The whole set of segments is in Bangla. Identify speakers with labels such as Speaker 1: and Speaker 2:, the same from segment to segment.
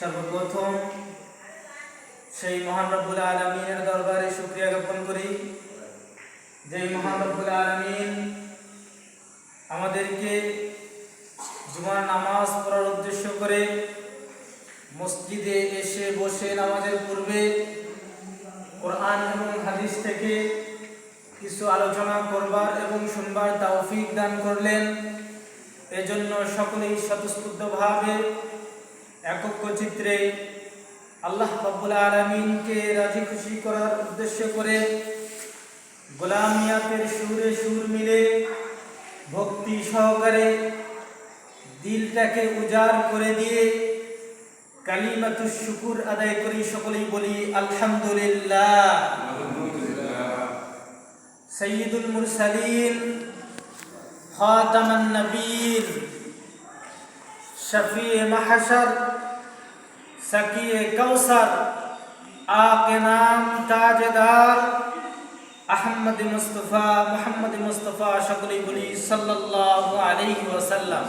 Speaker 1: সর্বপ্রথম সেই মহান রব্বুল আলমিনের দরবারে শুক্রিয়া জ্ঞাপন করি। যে মহান রব্বুল আলমিন আমাদেরকে জুমার নামাজ পড়ার উদ্দেশ্য করে মসজিদে এসে বসে নামাজের পূর্বে কোরআন এবং হাদিস থেকে কিছু আলোচনা করবার এবং শুনবার তৌফিক দান করলেন। এজন্য সকলেই স্বতঃস্ফূর্তভাবে ক্ষেত্রে আল্লাহ রব্বুল আলমিনকে রাজি খুশি করার উদ্দেশ্য করে গোলামিয়াতের সুরে সুর মিলে ভক্তি সহকারে দিলটাকে উজাড় করে দিয়ে কালিমাতু শুকুর আদায় করি, সকলেই বলি আলহামদুলিল্লাহ। সৈয়দুল মুরসালিন, খাতামান নবীর শফি মাহশর सकी कौसर आके नाम ताजदार अहमद मुस्तफ़ा मोहम्मद मुस्तफ़ा शकली বলি সাল্লাল্লাহু আলাইহি ওয়াসাল্লাম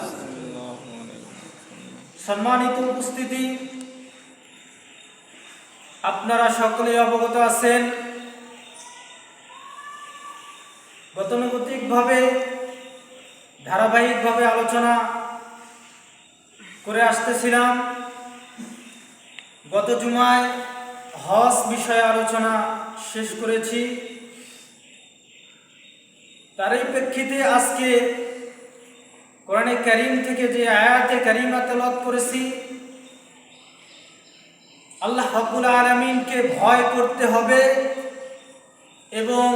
Speaker 1: সম্মানিত উপস্থিতি আপনারা সকলেই অবগত আছেন গতানুগতিকভাবে ধারাবাহিকভাবে আলোচনা করে আসতেছিলাম গত জুমায় হজ বিষয়ে আলোচনা শেষ করেছি। তারই প্রেক্ষিতে আজকে কোরআনে করিম থেকে যে আয়াতে করিমা তেলত করেছি, আল্লাহ রাব্বুল আলমিনকে ভয় করতে হবে এবং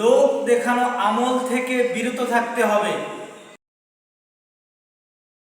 Speaker 1: লোক দেখানো আমল থেকে বিরত থাকতে হবে।